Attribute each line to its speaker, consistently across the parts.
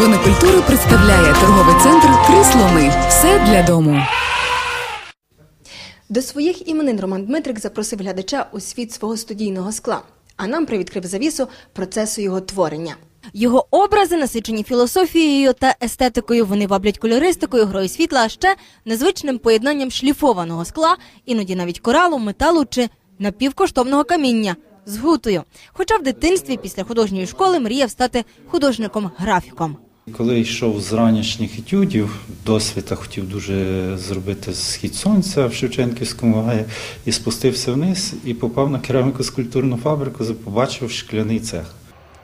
Speaker 1: архітектури представляє торговий центр Три слони. Все для дому.
Speaker 2: До своїх іменин Роман Дмитрик запросив глядача у світ свого студійного скла, а нам привідкрив завісу процесу його творення.
Speaker 3: Його образи насичені філософією та естетикою. Вони ваблять кольористикою, грою світла, а ще незвичним поєднанням шліфованого скла, іноді навіть коралу, металу чи напівкоштовного каміння з гутою. Хоча в дитинстві після художньої школи мріяв стати художником-графіком.
Speaker 4: Коли йшов з ранішніх етюдів, досвіта хотів дуже зробити схід сонця в Шевченківському гаї і спустився вниз і попав на кераміко-скульптурну фабрику, побачив шкляний цех.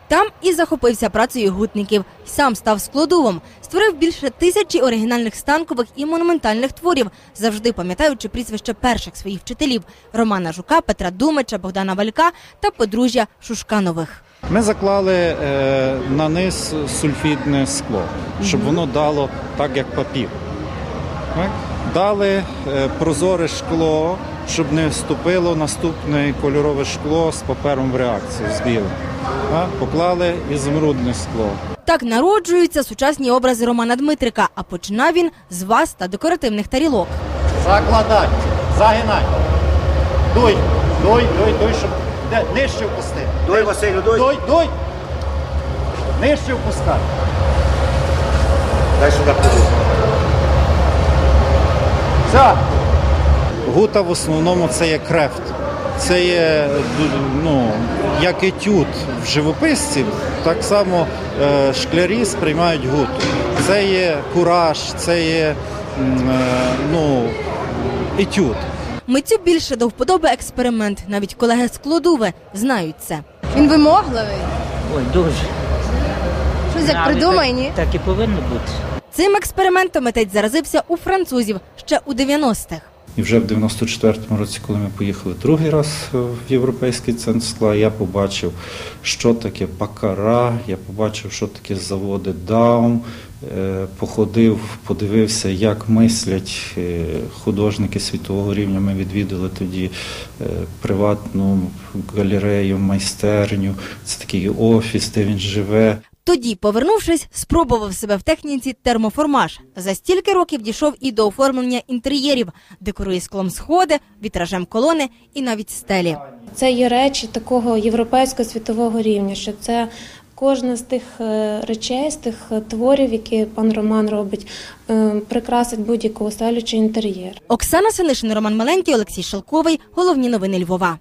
Speaker 3: Там і захопився працею гутників. Сам став складовом, створив більше тисячі оригінальних станкових і монументальних творів, завжди пам'ятаючи прізвище перших своїх вчителів Романа Жука, Петра Думича, Богдана Валька та подружжя Шушканових.
Speaker 4: Ми заклали е, на низ сульфідне скло, щоб воно дало так, як папір. Так? Дали е, прозоре шкло, щоб не вступило наступне кольорове шкло з папером в реакцію з білим. Так? Поклали ізумрудне скло.
Speaker 3: Так народжуються сучасні образи Романа Дмитрика, а починав він з ваз та декоративних тарілок.
Speaker 5: Закладай, загинай. Дуй, дуй, дуй, дуй, щоб де, нижче впусти.
Speaker 6: Дуй, Василю, дуй.
Speaker 5: Дуй, дуй. Нижче впускай.
Speaker 6: Дай сюди подуй.
Speaker 5: Все.
Speaker 4: Гута в основному це є крефт. Це є ну, як етюд в живописці, так само е, шклярі сприймають гуту. Це є кураж, це є е, ну, етюд.
Speaker 3: Митцю більше до вподоби експеримент. Навіть колеги з Клодуви знають це.
Speaker 2: Він вимогливий.
Speaker 7: Ой, дуже.
Speaker 2: Щось як придумає,
Speaker 7: так,
Speaker 2: ні?
Speaker 7: Так і повинно бути.
Speaker 3: Цим експериментом митець заразився у французів ще у 90-х.
Speaker 4: І вже в 94-му році, коли ми поїхали другий раз в європейський центр скла, я побачив, що таке пакара, я побачив, що таке заводи Даум, е, походив, подивився, як мислять е, художники світового рівня. Ми відвідали тоді е, приватну галерею, майстерню. Це такий офіс, де він живе.
Speaker 3: Тоді, повернувшись, спробував себе в техніці термоформаж. За стільки років дійшов і до оформлення інтер'єрів, декорує склом сходи, вітражем колони і навіть стелі.
Speaker 8: Це є речі такого європейського світового рівня, що це кожна з тих е, речей, з тих е, творів, які пан Роман робить, е, прикрасить будь-яку оселю чи інтер'єр.
Speaker 3: Оксана Синишин, Роман Маленький, Олексій Шелковий. Головні новини Львова.